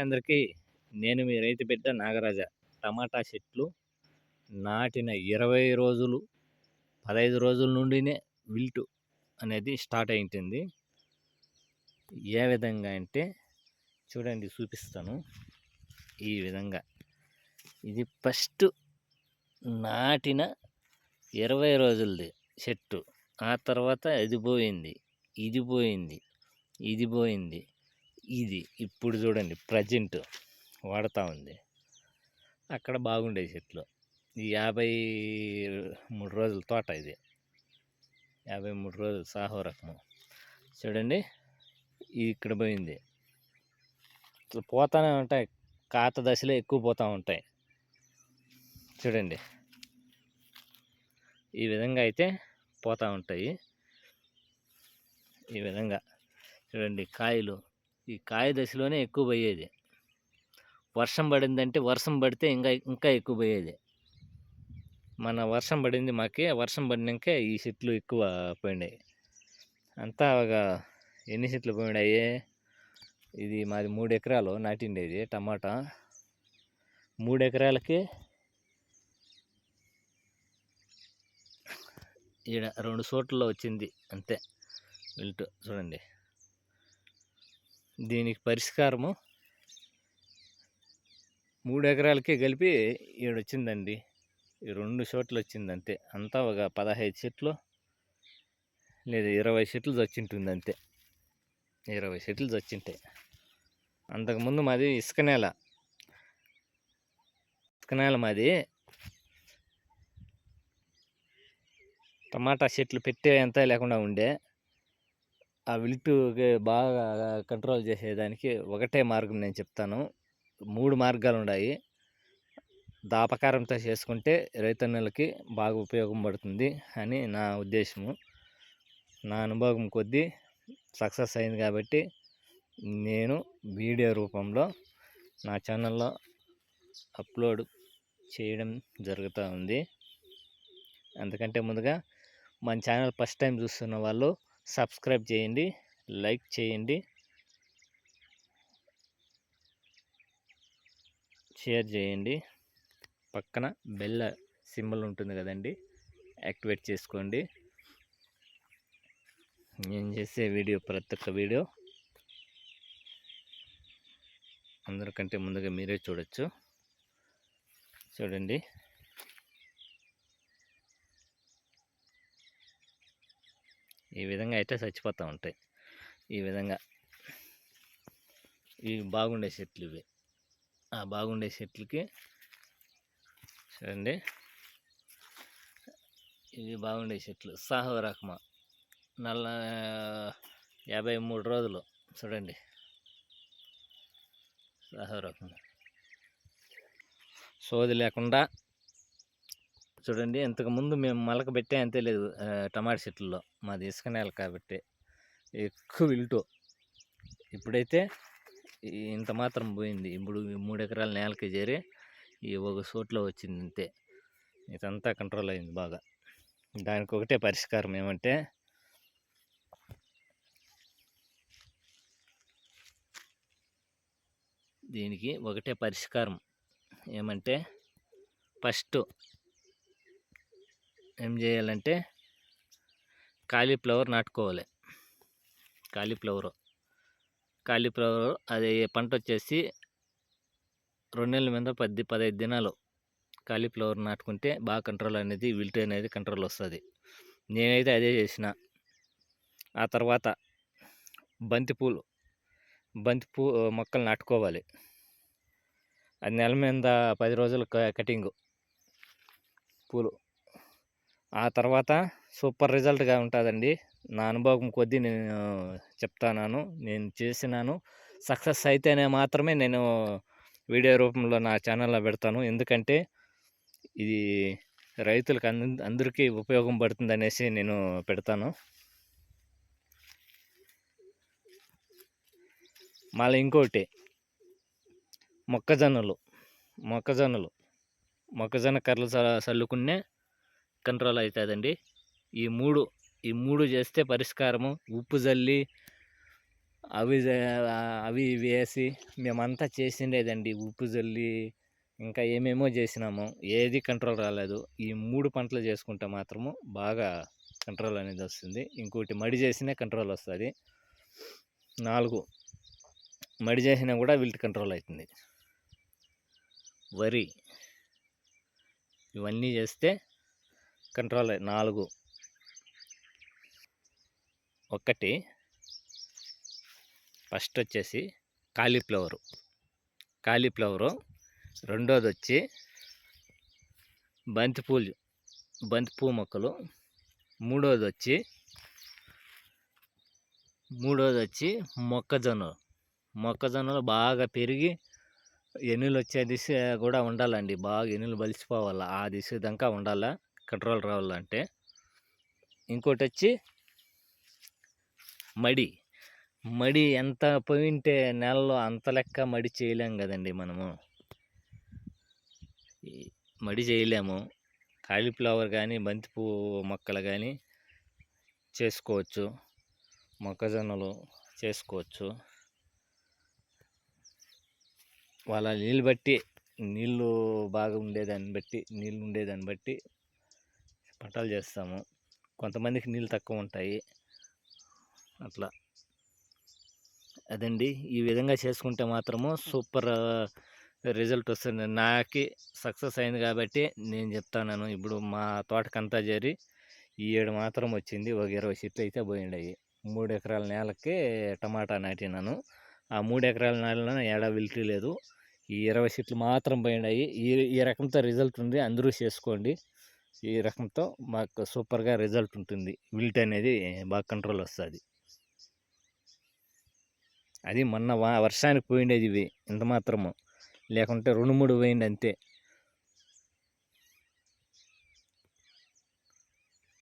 అందరికీ. నేను మీ రైతు బిడ్డ నాగరాజ. టమాటా చెట్లు నాటిన ఇరవై రోజులు పదహైదు రోజుల నుండినే విల్టు అనేది స్టార్ట్ అయింటుంది. ఏ విధంగా అంటే చూడండి చూపిస్తాను. ఈ విధంగా. ఇది ఫస్ట్ నాటిన ఇరవై రోజులది చెట్టు. ఆ తర్వాత ఇది పోయింది ఇది పోయింది ఇది పోయింది. ఇది ఇప్పుడు చూడండి ప్రజెంట్ వాడుతూ ఉంది. అక్కడ బాగుండే చెట్లు. ఈ యాభై మూడు రోజుల తోట ఇది. యాభై మూడు రోజులు సాహో రకము. చూడండి ఇది ఇక్కడ పోయింది. ఇట్లా పోతానే ఉంటాయి కాత దశలో ఎక్కువ పోతూ ఉంటాయి. చూడండి ఈ విధంగా అయితే పోతూ ఉంటాయి. ఈ విధంగా చూడండి కాయలు ఈ కాయ దశలోనే ఎక్కువ పోయేది. వర్షం పడిందంటే వర్షం పడితే ఇంకా ఇంకా ఎక్కువ పోయేది. మన వర్షం పడింది మాకి వర్షం పడినాకే ఈ చెట్లు ఎక్కువ పోయినాయి. అంతా ఒక ఎన్ని చెట్లు పోయినాయి? ఇది మాది మూడు ఎకరాలు నాటిండేది టమాటా. మూడు ఎకరాలకి ఈడ రెండు చోట్లలో వచ్చింది అంతే. విల్టు చూడండి. దీనికి పరిష్కారము మూడు ఎకరాలకే కలిపి ఏడు వచ్చిందండి ఈ రెండు చోట్ల వచ్చింది అంతే అంతా ఒక పదహైదు చెట్లు లేదా ఇరవై చెట్లు చచ్చింటుంది అంతే ఇరవై చెట్లు చచ్చింటాయి అంతకుముందు మాది ఇసుక నేల. ఇసుక నేల మాది టమాటా చెట్లు పెట్టే అంతా లేకుండా ఉండే. ఆ విల్టు బాగా కంట్రోల్ చేసేదానికి ఒకటే మార్గం నేను చెప్తాను. మూడు మార్గాలు ఉన్నాయి. దాపకారంతో చేసుకుంటే రైతన్నలకి బాగా ఉపయోగం పడుతుంది అని నా ఉద్దేశము. నా అనుభవం కొద్దీ సక్సెస్ అయింది కాబట్టి నేను వీడియో రూపంలో నా ఛానల్లో అప్లోడ్ చేయడం జరుగుతూ ఉంది. అందుకంటే ముందుగా మన ఛానల్ ఫస్ట్ టైం చూస్తున్న వాళ్ళు సబ్స్క్రైబ్ చేయండి లైక్ చేయండి షేర్ చేయండి. పక్కన బెల్ సింబల్ ఉంటుంది కదండి యాక్టివేట్ చేసుకోండి. నేను చేసే వీడియో ప్రతి ఒక్క వీడియో అందరికంటే ముందుగా మీరే చూడొచ్చు. చూడండి. ఈ విధంగా అయితే చచ్చిపోతూ ఉంటాయి. ఈ విధంగా. ఇవి బాగుండే చెట్లు ఇవి. ఆ బాగుండే చెట్లకి చూడండి. ఇవి బాగుండే చెట్లు సాహో రకమ. నల్ల యాభై మూడు రోజులు. చూడండి. సాహో రకం సోది లేకుండా చూడండి. ఇంతకుముందు మేము మలక పెట్టే అంతే లేదు. టమాటా చెట్లలో. మాది ఇసుక నేల కాబట్టి ఎక్కువ ఇల్టో ఇప్పుడైతే ఇంత మాత్రం పోయింది. ఇప్పుడు మూడు ఎకరాల నేలకి చేరి ఈ ఒక చోట్లో వచ్చింది అంతే. ఇదంతా కంట్రోల్ అయింది బాగా. దానికి ఒకటే పరిష్కారం ఏమంటే దీనికి ఒకటే పరిష్కారం ఏమంటే ఫస్ట్ ఏం చేయాలంటే కాలీఫ్లవర్ నాటుకోవాలి. కాలీఫ్లవర్. కాలీఫ్లవర్ అది పంట వచ్చేసి రెండు నెలల మీద పది పదహైదు దినాలు కాలీఫ్లవర్ నాటుకుంటే బాగా కంట్రోల్ అనేది విల్ట్ అనేది కంట్రోల్ వస్తుంది. నేనైతే అదే చేసిన. ఆ తర్వాత బంతిపూలు బంతిపూ మొక్కలు నాటుకోవాలి. అది నెల మీద పది రోజులు కటింగు. పూలు. ఆ తర్వాత సూపర్ రిజల్ట్గా ఉంటుందండి. నా అనుభవం కొద్దీ నేను చెప్తాను నేను చేసినాను. సక్సెస్ అయితేనే మాత్రమే నేను వీడియో రూపంలో నా ఛానల్లో పెడతాను. ఎందుకంటే ఇది రైతులకు అంద అందరికీ ఉపయోగం పడుతుంది అనేసి నేను పెడతాను. మళ్ళీ ఇంకోటి. మొక్కజొన్నలు. మొక్కజొన్నలు. మొక్కజొన్న కర్రలు చల్లుకునే కంట్రోల్ అవుతుందండి. ఈ మూడు ఈ మూడు చేస్తే పరిష్కారము. ఉప్పు జల్లి అవి అవి ఇవి వేసి మేమంతా చేసిండేదండి ఉప్పు జల్లి. ఇంకా ఏమేమో చేసినాము. ఏది కంట్రోల్ రాలేదు. ఈ మూడు పంటలు చేసుకుంటే మాత్రము బాగా కంట్రోల్ అనేది వస్తుంది. ఇంకోటి మడి చేసినా కంట్రోల్ వస్తుంది. నాలుగు మడి చేసినా కూడా వీటి కంట్రోల్ అవుతుంది. వరి ఇవన్నీ చేస్తే కంట్రోల్ నాలుగు. ఒకటి. ఫస్ట్ వచ్చేసి కాలీఫ్లవరు. కాలీఫ్లవరు. రెండోది వచ్చి బంతిపూలు బంతిపూ మొక్కలు. మూడోది వచ్చి మూడోది వచ్చి మొక్కజొన్న మొక్కజొన్నలు బాగా పెరిగి ఎన్నులు వచ్చే దిశ కూడా ఉండాలండి. బాగా ఎన్నులు బలిసిపోవాలి. ఆ దిశ దాకా ఉండాలా. కంట్రోల్ రావాలంటే ఇంకోటి వచ్చి మడి. మడి ఎంత పోయింటే నెలలో అంత లెక్క మడి చేయలేం కదండి మనము. మడి చేయలేము. కాలీఫ్లవర్ కానీ బంతిపూ మొక్కలు కానీ చేసుకోవచ్చు. మొక్కజొన్నలు చేసుకోవచ్చు. వాళ్ళ నీళ్ళు బట్టి నీళ్ళు బాగా ఉండేదాన్ని బట్టి నీళ్ళు ఉండేదాన్ని బట్టి పంటలు చేస్తాము. కొంతమందికి నీళ్ళు తక్కువ ఉంటాయి అట్లా. అదండి. ఈ విధంగా చేసుకుంటే మాత్రము సూపర్ రిజల్ట్ వస్తుంది. నాకి సక్సెస్ అయింది కాబట్టి నేను చెప్తాను ఇప్పుడు మా తోటకంతా చేరి ఈ ఏడు మాత్రం వచ్చింది. ఒక ఇరవై చెట్లు అయితే పోయిండాయి. మూడు ఎకరాల నేలకి టమాటా నాటినాను. ఆ మూడు ఎకరాల నేలలో ఏడా విల్టీ లేదు. ఈ ఇరవై చెట్లు మాత్రం పోయినాయి ఈ ఈ రకంతో రిజల్ట్ ఉంది. అందరూ చేసుకోండి. ఈ రకంతో మాకు సూపర్గా రిజల్ట్ ఉంటుంది విల్ట్ అనేది బాగా కంట్రోల్ వస్తుంది. అది మొన్న వా వర్షానికి పోయిండేది ఇవి. ఇంత మాత్రము. లేకుంటే రెండు మూడు పోయింది అంతే